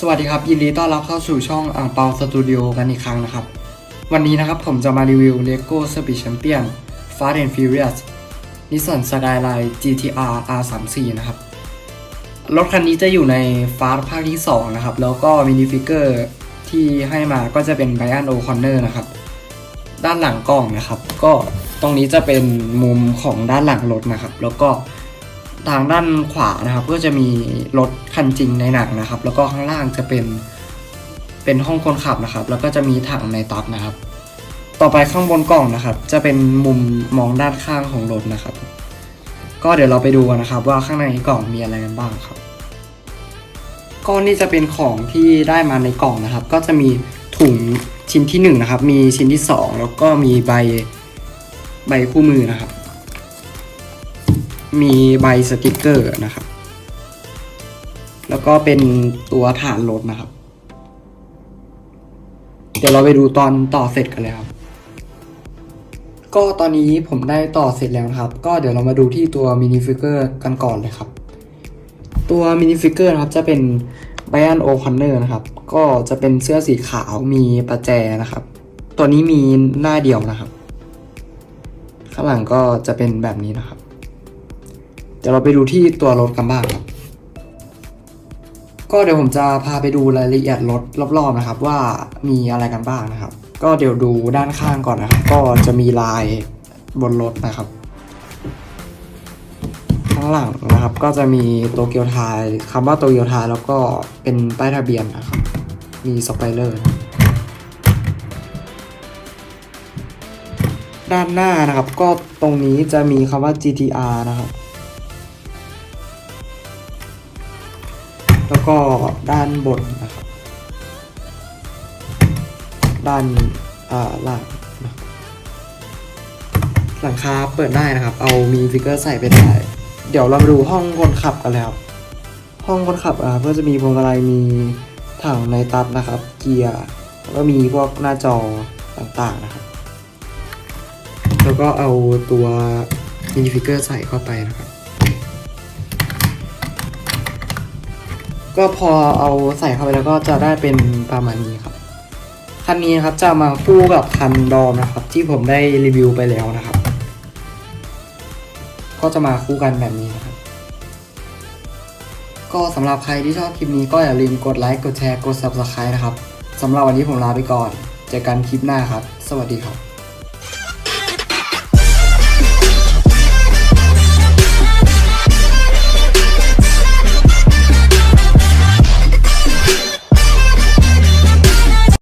สวัสดีครับ ยินดีต้อนรับเข้าสู่ช่องอ่างเปาสตูดิโอกันอีกครั้งนะครับ วันนี้นะครับผมจะมารีวิว LEGO Speed Champion Fast and Furious Nissan Skyline GTR R34 นะครับ รถคันนี้จะอยู่ใน Fast ภาคที่ 2 นะครับ แล้วก็มินิฟิกเกอร์ที่ให้มาก็จะเป็นไบรอันโอคอนเนอร์นะครับ ด้านหลังกล้องนะครับ ก็ตรงนี้จะเป็นมุมของด้านหลังรถนะครับ แล้วก็ ทางด้านขวานะครับก็จะมีรถคันจริงในหนังนะครับ แล้วก็ข้างล่างจะเป็นเป็นห้องคนขับนะครับ แล้วก็จะมีถังในตัดนะครับ ต่อไปข้างบนกล่องนะครับ จะเป็นมุมมองด้านข้างของรถนะครับ ก็เดี๋ยวเราไปดูกันนะครับ ว่าข้างในกล่องมีอะไรกันบ้างครับก็นี่จะเป็นของที่ได้มาในกล่องนะครับ ก็จะมีถุงชิ้นที่หนึ่งนะครับ มีชิ้นที่สองแล้วก็มีใบใบคู่มือนะครับ มีใบสติกเกอร์นะครับ แล้วก็เป็นตัวฐานรถนะครับ เดี๋ยวเราไปดูตอนต่อเสร็จกันเลยครับ ก็ตอนนี้ผมได้ต่อเสร็จแล้วนะครับ ก็เดี๋ยวเรามาดูที่ตัวมินิฟิกเกอร์กันก่อนเลยครับ ตัวมินิฟิกเกอร์นะครับจะเป็นไบอันโอคอนเนอร์นะครับ ก็จะเป็นเสื้อสีขาวมีประแจนะครับ ตัวนี้มีหน้าเดียวนะครับ ข้างหลังก็จะเป็นแบบนี้นะครับ เดี๋ยวเราไปดูที่ตัวรถกันบ้างครับ ก็เดี๋ยวผมจะพาไปดูรายละเอียดรถรอบๆนะครับ ว่ามีอะไรกันบ้างนะครับ ก็เดี๋ยวดูด้านข้างก่อนนะครับ ก็จะมีลายบนรถนะครับข้างหลังนะครับ ก็จะมีโตเกียวไทยคำว่าโตเกียวไทยแล้วก็เป็นป้ายทะเบียนนะครับ มีสปอยเลอร์ด้านหน้านะครับ ก็ตรงนี้จะมีคำว่า GTR นะครับ แล้วก็ด้านบนนะครับด้านอ่าล่างนะหลังคาเปิดได้นะครับ เอามีฟิกเกอร์ใส่ไปได้ เดี๋ยวเรามาดูห้องคนขับกันแล้ว ห้องคนขับอ่าก็จะมีพวงมาลัยมีถังในตัดนะครับ เกียร์แล้วก็มีพวกหน้าจอต่างๆนะครับ แล้วก็เอาตัวมินิฟิกเกอร์ใส่เข้าไปนะครับ ก็พอเอาใส่เข้าไปแล้วก็จะได้เป็นประมาณนี้ครับ คันนี้นะครับจะมาคู่กับคันดอมนะครับ ที่ผมได้รีวิวไปแล้วนะครับ ก็จะมาคู่กันแบบนี้นะครับ ก็สำหรับใครที่ชอบคลิปนี้ก็อย่าลืมกดไลค์กดแชร์กด subscribe นะครับสำหรับวันนี้ผมลาไปก่อนเจอกันคลิปหน้าครับ สวัสดีครับ